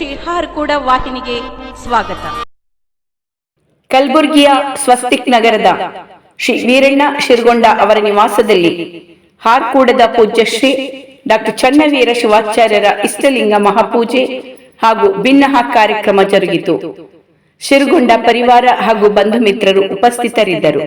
ಶ್ರೀ ಕೂಡ ವಾಹಿನಿಗೆ ಸ್ವಾಗತ. ಕಲ್ಬುರ್ಗಿಯ ಸ್ವಸ್ತಿಕ್ ನಗರದ ಶ್ರೀ ವೀರಣ್ಣ ಶಿರ್ಗೊಂಡ ಅವರ ನಿವಾಸದಲ್ಲಿ ಹಾರ್ಕೂಡದ ಪೂಜ್ಯಶ್ರೀ ಡಾಕ್ಟರ್ ಚನ್ನವೀರ ಶಿವಾಚಾರ್ಯರ ಇಷ್ಟಲಿಂಗ ಮಹಾಪೂಜೆ ಹಾಗೂ ಭಿನ್ನಹ ಕಾರ್ಯಕ್ರಮ ಜರುಗಿತು. ಶಿರ್ಗೊಂಡ ಪರಿವಾರ ಹಾಗೂ ಬಂಧು ಮಿತ್ರರು ಉಪಸ್ಥಿತರಿದ್ದರು.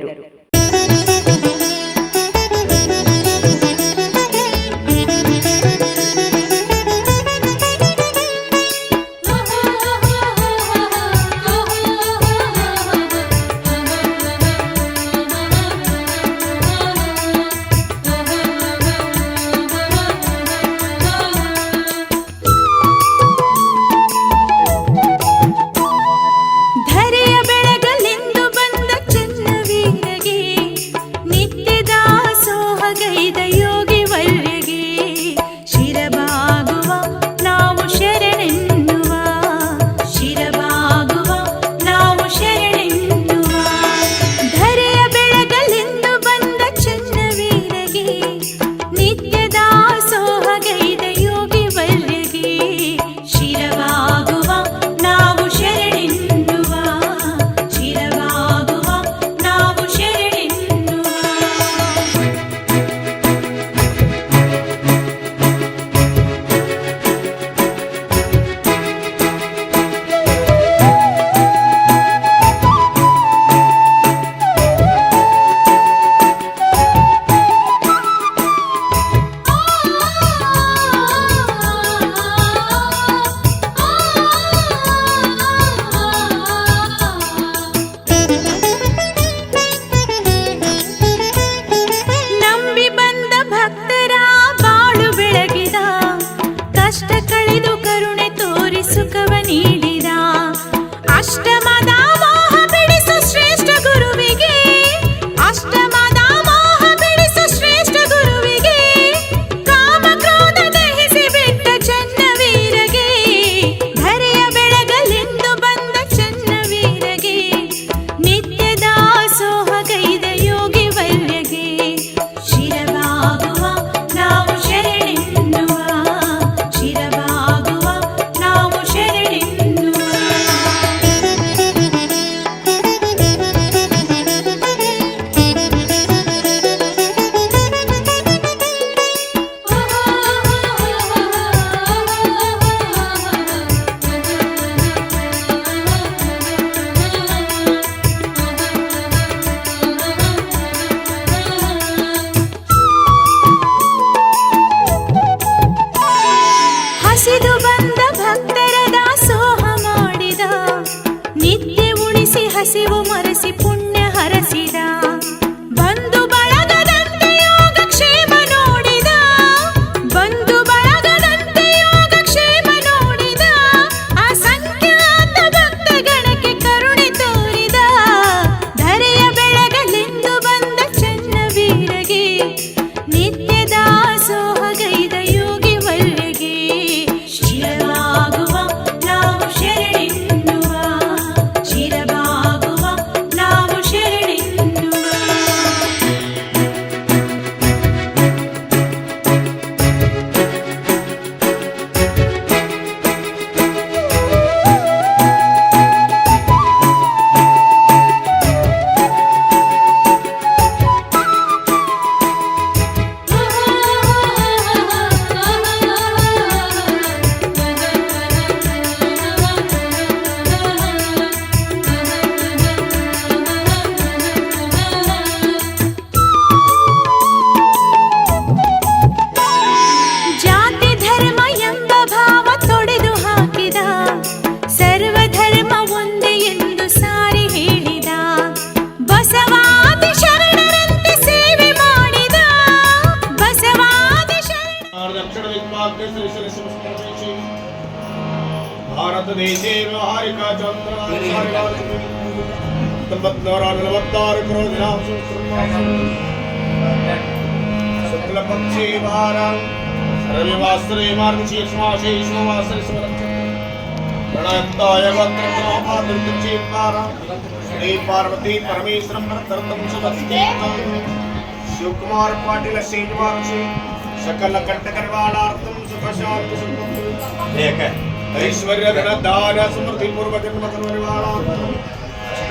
ನಲವತ್ಮೂರ ನಲವತ್ತಾರು ಕರೋ ದಿನ ಶುಕ್ಲ ಪಕ್ಷಿ ವಾರ ರವಿವಾಸರೇ ಮಾರ್ಗಶೀರ್ಷಮಾಶೇ ಸೋಮವಾಸರೇ ಸ್ವರಕ್ಷ ಪ್ರಣಯಕ್ತಾಯ ವಕ್ರತೋಪಾದೃತಿಚೇತ್ವಾರ ಶ್ರೀ ಪಾರ್ವತಿ ಪರಮೇಶ್ವರಂ ಭರತರತಂ ಸುಭಸ್ಕೇತಂ ಶಿವಕುಮಾರ್ ಪಾಟೀಲ ಶ್ರೀನಿವಾಕ್ಷಿ ಸಕಲ ಕಂಠಕರ್ವಾಣಾರ್ಥಂ ಸುಖ ಶಾಂತಿ ಸಂಪತ್ತು ಏಕ ಐಶ್ವರ್ಯ ಧನ ದಾನ ಸಮೃದ್ಧಿ ಪೂರ್ವಜನ್ಮ ಸರ್ವರಿವಾಣಾರ್ಥಂ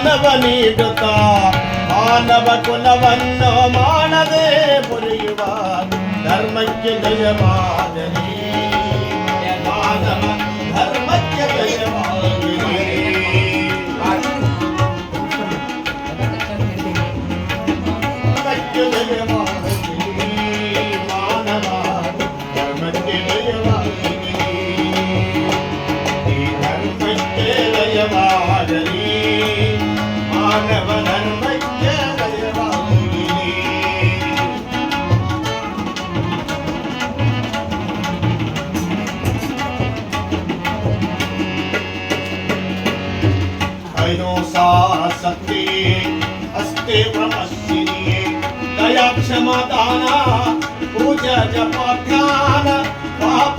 ಮಾನವನೀಡುತ್ತ ಮಾನವ ಕುಲವನ್ನು ಮಾಡದೆ ಪುರಿಯುವ ಧರ್ಮಕ್ಕೆ ಜಯ ಮಾದರಿ ದಾನ ಪೂಜಾ ಜಪ ಧ್ಯಾನ ಪಾಪ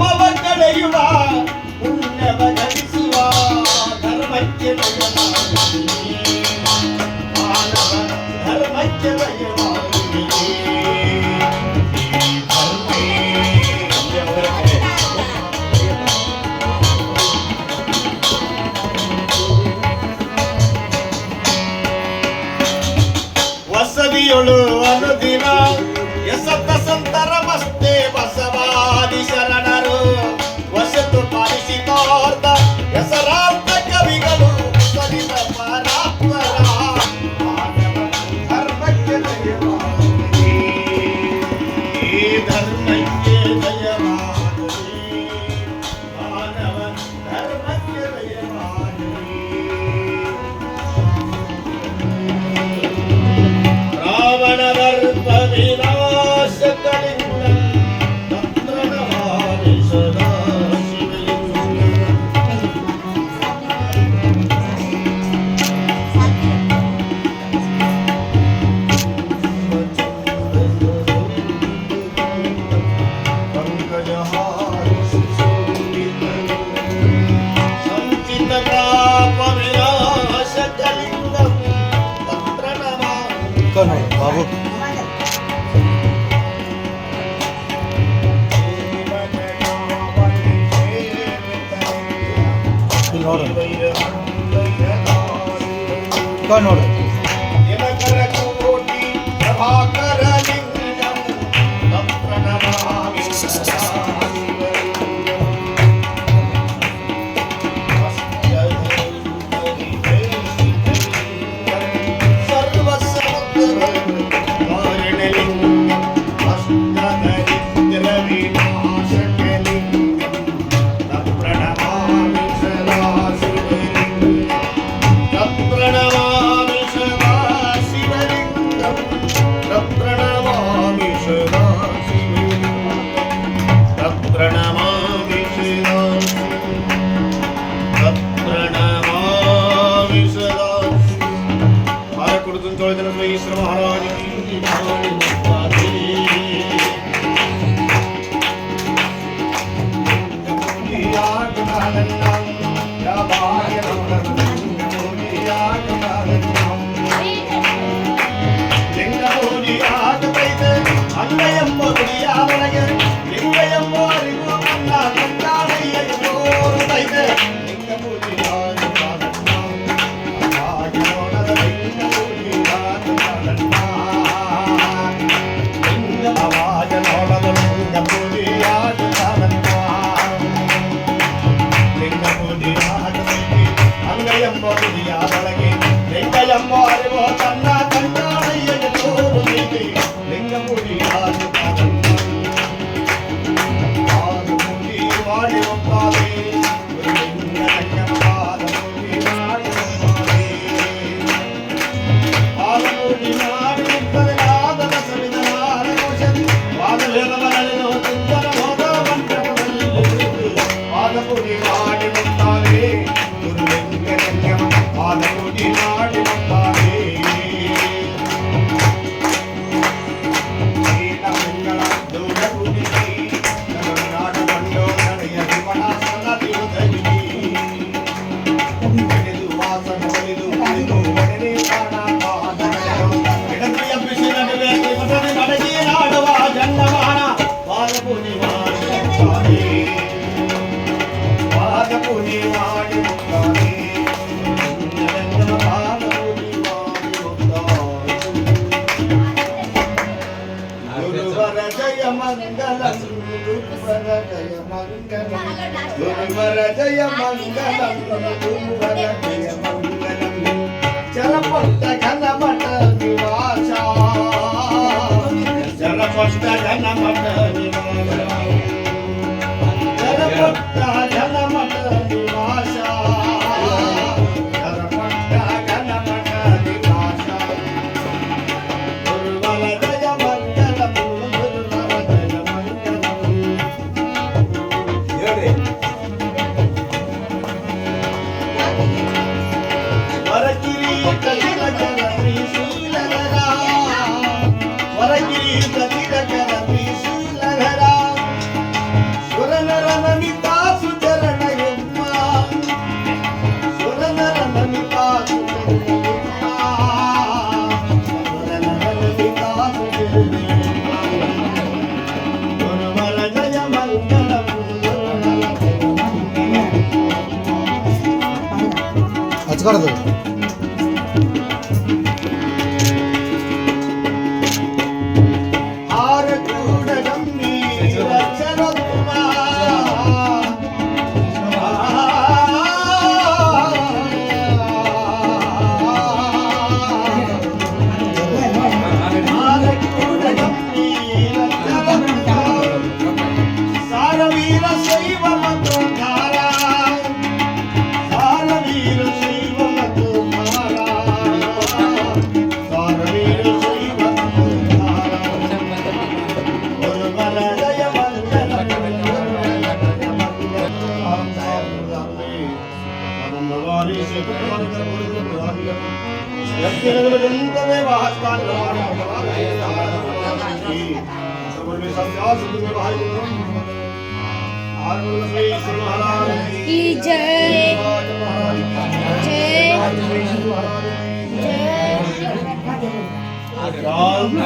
எங்க மோதி அன்னையம் மோதி Santo করে দেবো की जय। जय। जय राम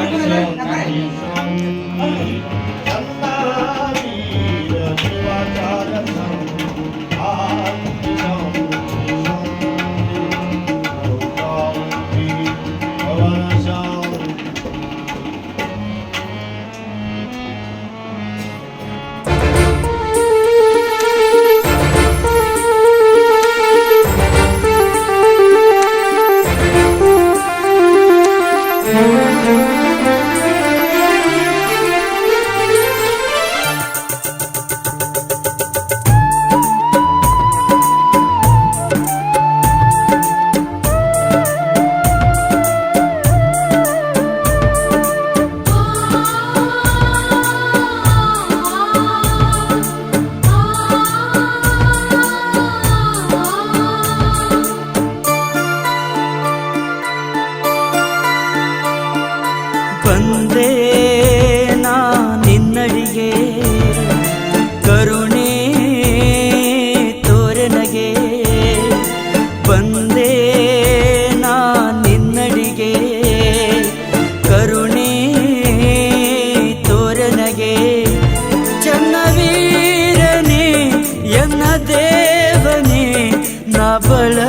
vol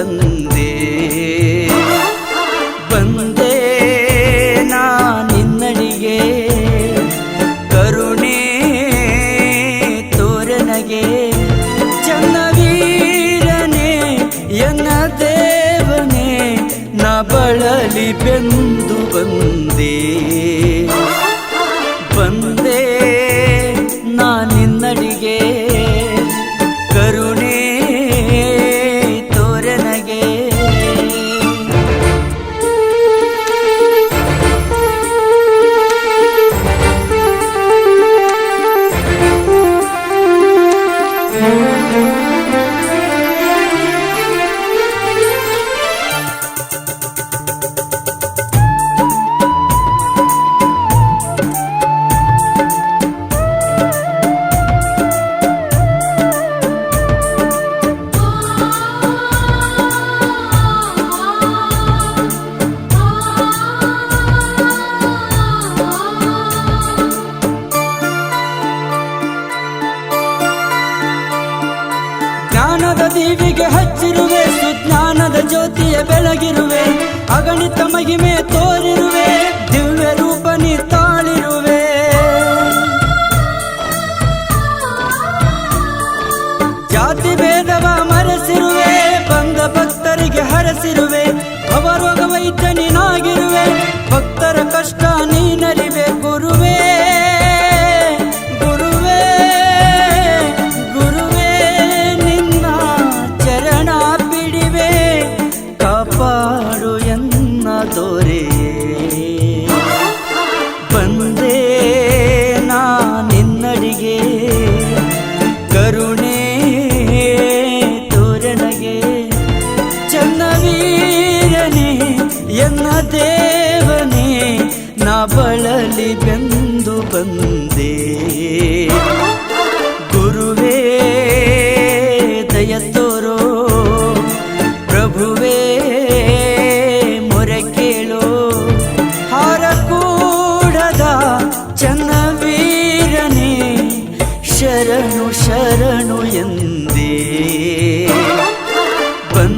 sen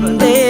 வந்தே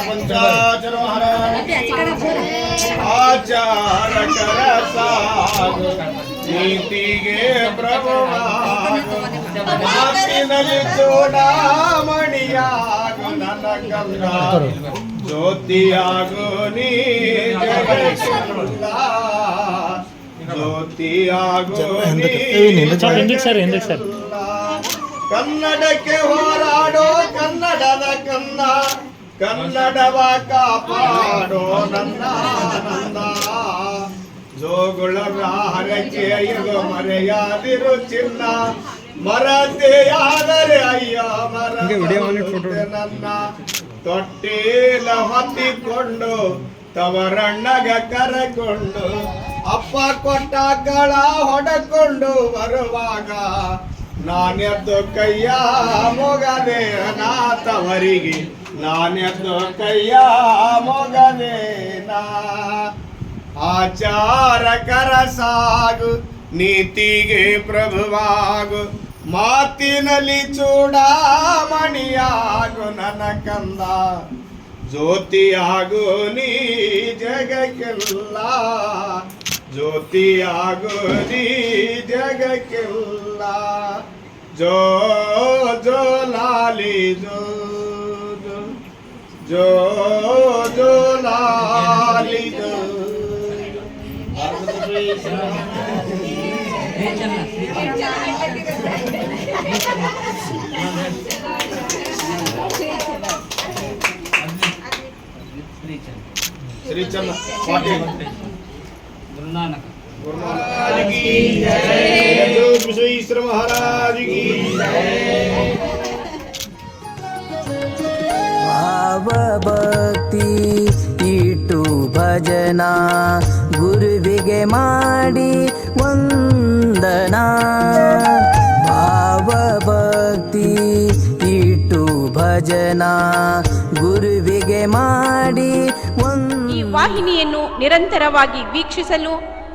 ಪಂಚಾಚರ ಮಹಾರಾಜ ಆಚಾರ ಕರ ಸಾಗು ನೀತಿಗೆ ಪ್ರಭುವಾಗು ಮಾತಿನಲ್ಲಿ ಚೂಡಾಮಣಿಯಾಗು ನನ್ನ ಗಂಗ ಜ್ಯೋತಿಯಾಗು ನೀ. ಜ್ಯೋತಿಯಾಗು ಸರ್ ಹಿಂದಕ್ಕೆ ಸರ್ ಕನ್ನಡಕ್ಕೆ ಹೋರಾಡೋ ಕನ್ನಡದ ಕನ್ನ. ಕನ್ನಡವ ಕಾಪಾಡೋ ನನ್ನ ನಂದ ಜೋಗುಳ ಹರಕೆಯಗೋ ಮರೆಯಾದಿರು ಚಿನ್ನ. ಮರತೆಯಾದರೆ ಅಯ್ಯ ಮರ ನನ್ನ. ತೊಟ್ಟೇಲ ಹೊತ್ತಿಕೊಂಡು ತವರಣ್ಣಗ ಕರೆಕೊಂಡು ಅಪ್ಪ ಕೊಟ್ಟ ಗಳ ಹೊಡಕೊಂಡು ಬರುವಾಗ ನಾನೆದ್ದು ಕೈಯ ಮೊಗನೆ ಅನಾಥವರಿಗೆ. ನಾನೆದ್ದು ಕೈಯ ಮೊಗನೆ ನಾ. ಆಚಾರ ಕರ ಸಾಗು, ನೀತಿಗೆ ಪ್ರಭುವಾಗು. ಮಾತಿನಲ್ಲಿ ಚೂಡಾಮಣಿಯಾಗು ನನ್ನ ಕಂದ ಜ್ಯೋತಿಯಾಗು ನೀ ಜಗಕ್ಕೆಲ್ಲ. ಜ್ಯೋತಿಯಾಗು ನೀ ಜಗಕ್ಕೆಲ್ಲ. जो जो लाली जो जो जो लाली जो श्रीचंद श्रीचंद की जय विश्वेश्वर महाराज की ಭಾವ ಭಕ್ತಿ ಇಟ್ಟು ಭಜನ ಗುರುವಿಗೆ ಮಾಡಿ ವಂದನ ಭಾವ ಭಕ್ತಿ ಇಟ್ಟು ಭಜನ ಗುರುವಿಗೆ ಮಾಡಿ ವಂದ ಈ ವಾಹಿನಿಯನ್ನು ನಿರಂತರವಾಗಿ ವೀಕ್ಷಿಸಲು